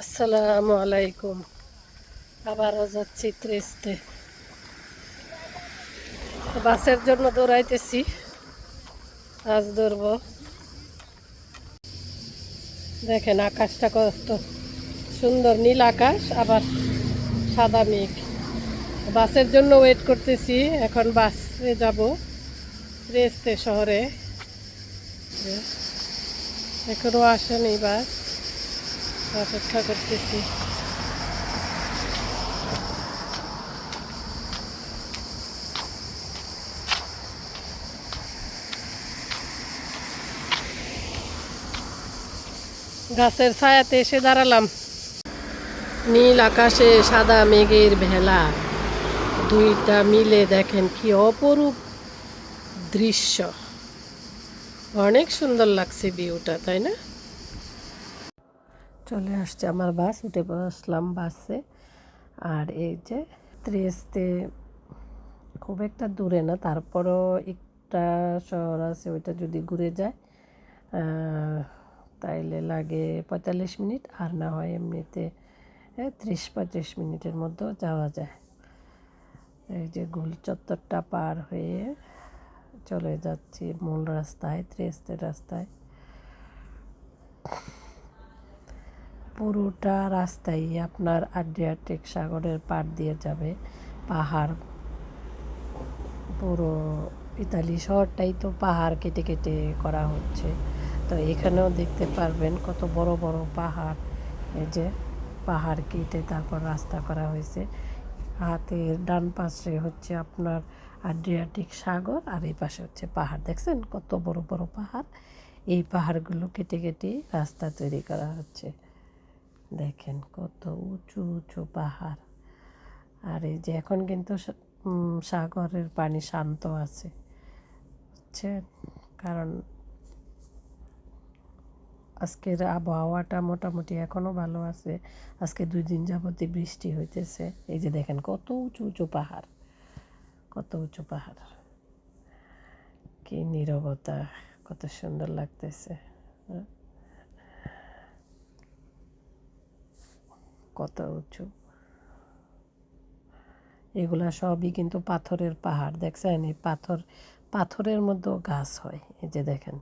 আসসালামু আলাইকুম। আবারও যাচ্ছি ত্রিস্তে। বাসের জন্য দৌড়াইতেছি। আজ ধরব দেখেন আকাশটা কত সুন্দর নীল আকাশ, আবার সাদা মেঘ। বাসের জন্য ওয়েট করতেছি, এখন বাসে যাব ত্রিস্তে শহরে। এখনও আসেনি বাস। করতেছি গাছের ছায়াতে এসে দাঁড়ালাম। নীল আকাশে সাদা মেঘের ভেলা। দুইটা মিলে দেখেন কি অপরূপ দৃশ্য। অনেক সুন্দর লাগছে ভিউটা, তাই না? চলে আসছে আমার বাস, উঠে বসলাম বাসে। আর এই যে ত্রিস্তে খুব একটা দূরে না, তারপরও একটা শহর আছে, ওইটা যদি ঘুরে যায় তাইলে লাগে পঁয়তাল্লিশ মিনিট, আর না হয় এমনিতে ত্রিশ পঁয়ত্রিশ মিনিটের মধ্যেও যাওয়া যায়। এই যে গোল চত্বরটা পার হয়ে চলে যাচ্ছি মূল রাস্তায় ত্রিস্তের রাস্তায়। পুরোটা রাস্তাই আপনার আড্রিয়াটিক সাগরের পাড় দিয়ে যাবে। পাহাড় পুরো ইতালি শহরটাই তো পাহাড় কেটে কেটে করা হচ্ছে। তো এখানেও দেখতে পারবেন কত বড় বড় পাহাড়। এই যে পাহাড় কেটে তারপর রাস্তা করা হয়েছে। হাতের ডান পাশে হচ্ছে আপনার আড্রিয়াটিক সাগর আর এই পাশে হচ্ছে পাহাড়। দেখছেন কত বড় বড় পাহাড়? এই পাহাড়গুলো কেটে কেটে রাস্তা তৈরি করা হচ্ছে। দেখেন কত উঁচু উঁচু পাহাড়। আর এই যে এখন কিন্তু সাগরের পানি শান্ত আছে, বুঝছেন? কারণ আজকের আবহাওয়াটা মোটামুটি এখনও ভালো আছে। আজকে দুই দিন যাবতই বৃষ্টি হইতেছে। এই যে দেখেন কত উঁচু উঁচু পাহাড়, কত উঁচু পাহাড়। কি নীরবতা, কত সুন্দর লাগতেছে। হ্যাঁ? কত উঁচু? এগুলা সবই কিন্তু পাথরের পাহাড়, দেখছেন? এই পাথর, পাথরের মধ্যেও গাছ হয়, এই যে দেখেন।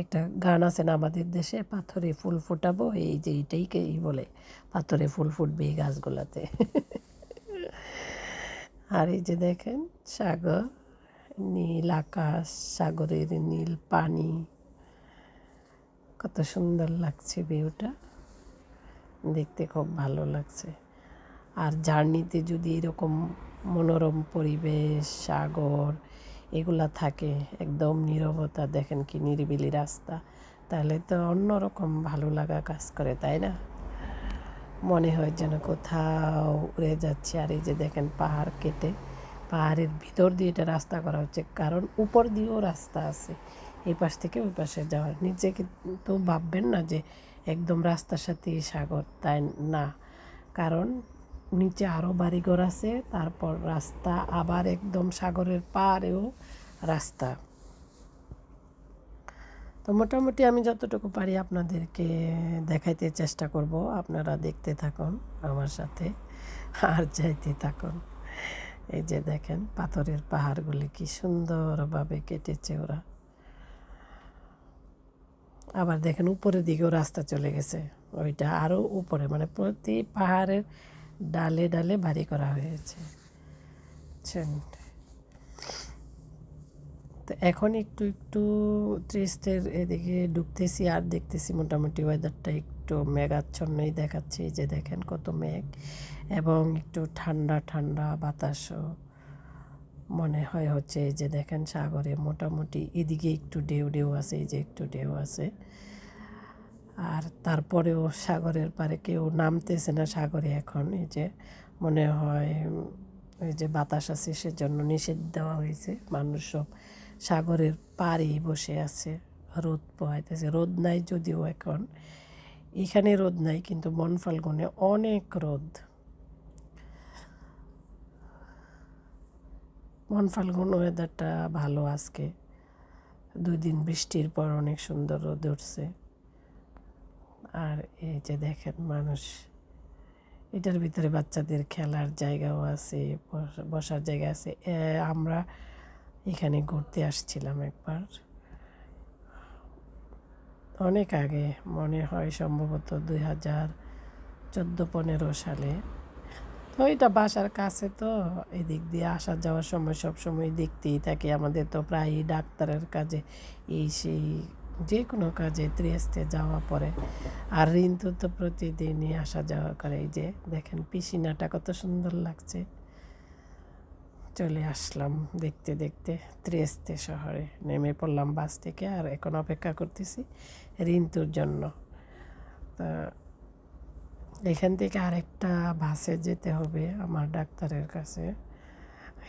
একটা গান আছে না আমাদের দেশে, পাথরে ফুল ফোটাবো, এই যে এইটাই কেই বলে, পাথরে ফুল ফুটবে এই গাছগুলাতে। আর এই যে দেখেন, সাগর, নীল আকাশ, সাগরের নীল পানি, কত সুন্দর লাগছে ভিউটা। দেখতে খুব ভালো লাগছে। আর জার্নিতে যদি এরকম মনোরম পরিবেশ, সাগর এগুলা থাকে, একদম নীরবতা, দেখেন কি নিরিবিলি রাস্তা, তাহলে তো অন্যরকম ভালো লাগা কাজ করে, তাই না? মনে হয় যেন কোথাও উড়ে যাচ্ছে, আর এই যে দেখেন পাহাড় কেটে, পাহাড়ের ভিতর দিয়ে এটা রাস্তা করা হচ্ছে, কারণ উপর দিয়েও রাস্তা আছে এই পাশ থেকে ওই পাশে যাওয়ার। নিচে কিন্তু ভাববেন না যে একদম রাস্তার সাথে সাগর, তাই না? কারণ নিচে আরও বাড়িঘর আছে, তারপর রাস্তা আবার একদম সাগরের পাড়েও রাস্তা। তো মোটামুটি আমি যতটুকু পারি আপনাদেরকে দেখাইতে চেষ্টা করব, আপনারা দেখতে থাকুন আমার সাথে আর যাইতে থাকুন। এই যে দেখেন পাথরের পাহাড়গুলি কি সুন্দরভাবে কেটেছে ওরা। আবার দেখেন উপরের দিকেও রাস্তা চলে গেছে। ওইটা আরও উপরে মানে প্রতি পাহাড়ের ডালে ডালে বাড়ি করা হয়েছে। বুঝছেন তো এখন একটু একটু ত্রিস্তের এদিকে ঢুকতেছি আর দেখতেছি মোটামুটি ওয়েদারটা একটু মেঘাচ্ছন্নই দেখাচ্ছে। যে দেখেন কত মেঘ এবং একটু ঠান্ডা ঠান্ডা বাতাসও। মনে হয় হচ্ছে এই যে দেখেন সাগরে মোটামুটি এদিকে একটু ঢেউ ঢেউ আছে, এই যে একটু ঢেউ আছে। আর তারপরেও সাগরের পারে কেউ নামতেছে না সাগরে এখন, এই যে মনে হয় এই যে বাতাস আছে সেজন্য নিষেধ দেওয়া হয়েছে। মানুষ সব সাগরের পাড়েই বসে আছে, রোদ পোহাইতেছে। রোদ নাই যদিও এখন, এখানে রোদ নাই কিন্তু বন ফাল্গুনে অনেক রোদ। মন ফাল্গুন ওয়েদারটা ভালো আজকে। দুই দিন বৃষ্টির পর অনেক সুন্দর রোদ উঠছে। আর এই যে দেখেন মানুষ, এটার ভিতরে বাচ্চাদের খেলার জায়গাও আছে বসার জায়গা আছে। আমরা এখানে ঘুরতে আসছিলাম একবার। অনেক আগে, মনে হয় সম্ভবত দুই হাজার চোদ্দ পনেরো সালে। এটা বাসার কাছে তো এদিক দিয়ে আসা যাওয়ার সময় সব সময় দেখতেই থাকি। আমাদের তো প্রায়ই ডাক্তারের কাজে এই সেই যে কোনো কাজে ত্রিয়েস্তে যাওয়া পড়ে। আর ঋন্তু তো প্রতিদিনই আসা যাওয়া করে। এই যে দেখেন পিসিনাটা কত সুন্দর লাগছে। চলে আসলাম দেখতে দেখতে ত্রিয়েস্তে শহরে। নেমে পড়লাম বাস থেকে আর এখন অপেক্ষা করতেছি ঋন্তুর জন্য। তা এখান থেকে আরেকটা বাসে যেতে হবে আমার ডাক্তারের কাছে।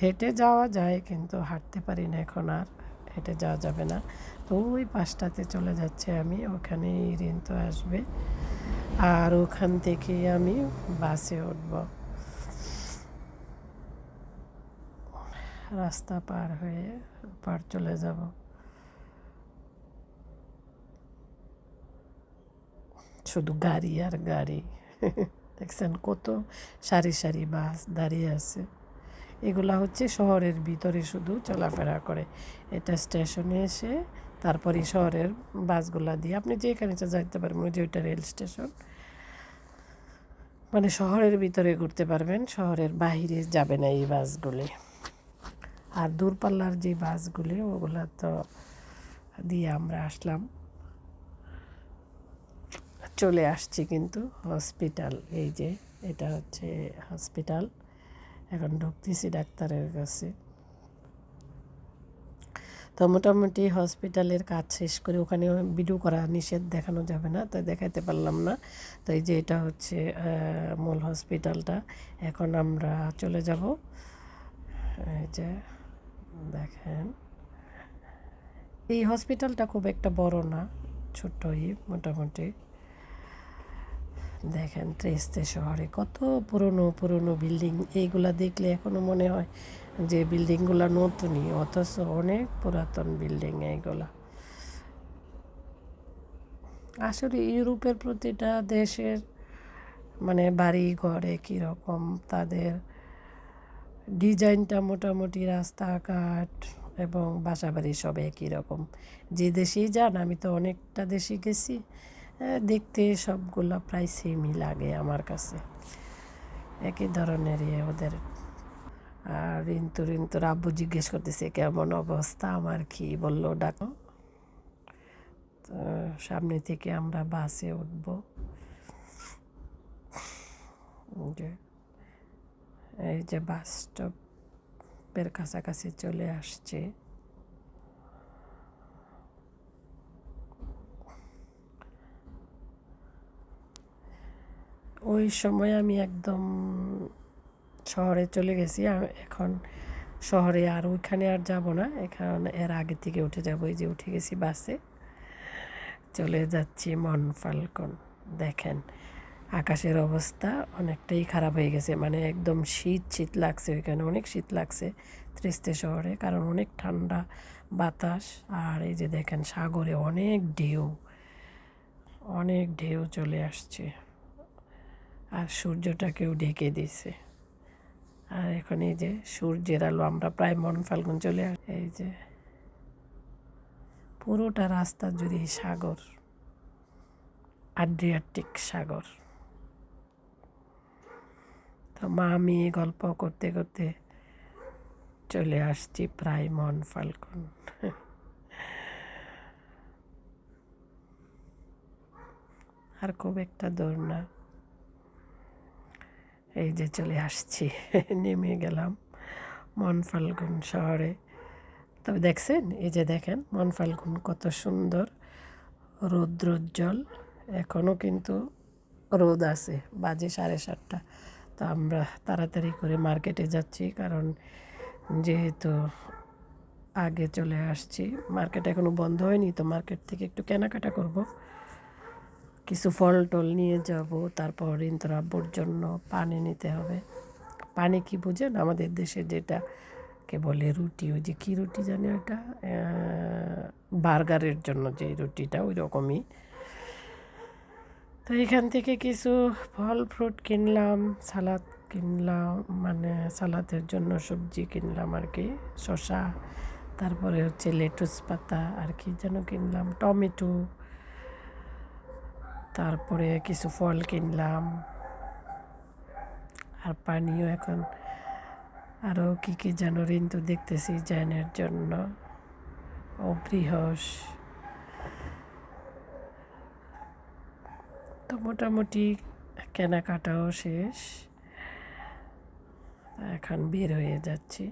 হেঁটে যাওয়া যায় কিন্তু হাঁটতে পারি না এখন আর, হেঁটে যাওয়া যাবে না। তো ওই পাশটাতে চলে যাচ্ছে আমি, ওখানেই তো আসবে আর ওখান থেকে আমি বাসে উঠব। রাস্তা পার হয়ে পার চলে যাব। শুধু গাড়ি আর গাড়ি। দেখছেন কত সারি সারি বাস দাঁড়িয়ে আছে। এগুলা হচ্ছে শহরের ভিতরে শুধু চলাফেরা করে। এটা স্টেশনে এসে তারপরে শহরের বাসগুলা দিয়ে আপনি যেখানে যাইতে পারবেন যে ওইটা রেল স্টেশন। মানে শহরের ভিতরে ঘুরতে পারবেন, শহরের বাইরে যাবে না এই বাসগুলি। আর দূরপাল্লার যে বাসগুলি, ওগুলা তো দিয়ে আমরা আসলাম। চলে আসছি কিন্তু হসপিটাল, এই যে এটা হচ্ছে হসপিটাল। এখন ঢুকতেছি ডাক্তারের কাছে। তো মোটামুটি হসপিটালের কাজ শেষ করে ওখানে ভিডিও করা নিষেধ দেখানো যাবে না তাই দেখাতে পারলাম না। তো এই যে এটা হচ্ছে মূল হসপিটালটা। এখন আমরা চলে যাব। এই যে দেখেন। এই হসপিটালটা খুব একটা বড় না, ছোট্টই মোটামুটি। দেখেন ত্রেস্তে শহরে কত পুরনো পুরনো বিল্ডিং এইগুলা দেখলে এখনও মনে হয় যে বিল্ডিংগুলো নতুনই, অথচ অনেক পুরাতন বিল্ডিং এইগুলা। আসলে ইউরোপের প্রতিটা দেশের মানে বাড়ি ঘরে একই রকম তাদের ডিজাইনটা মোটামুটি রাস্তাঘাট এবং বাসা বাড়ি সব একই রকম। যে দেশেই যান, আমি তো অনেকটা দেশে গেছি। দেখতে সবগুলো প্রায় সেমই লাগে আমার কাছে। একই ধরনেরই ওদের। আর রিন্তু রিন্তুর আব্বু জিজ্ঞেস করতেছে, কেমন অবস্থা? আমার কি? বলল ডাকো। তো সামনে থেকে আমরা বাসে উঠব। এই যে বাস স্টপের কাছাকাছি চলে আসছে। ওই সময় আমি একদম শহরে চলে গেছি। এখন শহরে আর ওইখানে আর যাব না। এখন এর আগে থেকে উঠে যাব। এই যে উঠে গেছি বাসে। চলে যাচ্ছি মন ফাল্কন। দেখেন, আকাশের অবস্থা অনেকটাই খারাপ হয়ে গেছে। মানে একদম শীত শীত লাগছে ওইখানে। অনেক শীত লাগছে ত্রিস্তে শহরে। কারণ অনেক ঠান্ডা বাতাস। আর এই যে দেখেন, সাগরে অনেক ঢেউ। অনেক ঢেউ চলে আসছে। আর সূর্যটাকেও ঢেকে দিছে আর এখন এই যে সূর্যের আলো, আমরা প্রায় মন ফাল্গুন চলে আস। এই যে পুরোটা রাস্তা জুড়ে সাগর, আড্রিয়াটিক সাগর। তো মা, আমি গল্প করতে করতে চলে আসছি প্রায় মন ফাল্গুন। আর খুব একটা দৌড় না। এই যে চলে আসছি, নেমে গেলাম মন ফাল্গুন শহরে। তবে দেখছেন, এই যে দেখেন মন ফাল্গুন কত সুন্দর রৌদ্রোজ্জ্বল। এখনও কিন্তু রোদ আছে, বাজে সাড়ে সাতটা। তো আমরা তাড়াতাড়ি করে মার্কেটে যাচ্ছি, কারণ যেহেতু আগে চলে আসছি, মার্কেট এখনও বন্ধ হয়নি, তো মার্কেট থেকে একটু কেনাকাটা করব। কিছু ফল টল নিয়ে যাব, তারপর ইন্তর আব্বুর জন্য পানি নিতে হবে। পানি কি বোঝেন? আমাদের দেশে যেটা কে বলে রুটি, ওই যে কী রুটি জানি ওটা বার্গারের জন্য যে রুটিটা, ওই রকমই। তো এখান থেকে কিছু ফল, ফ্রুট কিনলাম, সালাদ কিনলাম মানে সালাদের জন্য সবজি কিনলাম আর কি, শসা, তারপরে হচ্ছে লেটুস পাতা আর কি যেন কিনলাম, টমেটো তারপরে কিছু ফল কিনলাম। আর পানিও এখন আরও কী কী যেন ঋন্তু দেখতেছি জ্যানের জন্য। অবৃহস। তো মোটামুটি কেনাকাটাও শেষ। এখন বের হয়ে যাচ্ছি।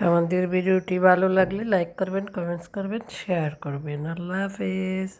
আমাদের ভিডিওটি ভালো লাগলে লাইক করবেন কমেন্টস করবেন শেয়ার করবেন আল্লাহ হাফেজ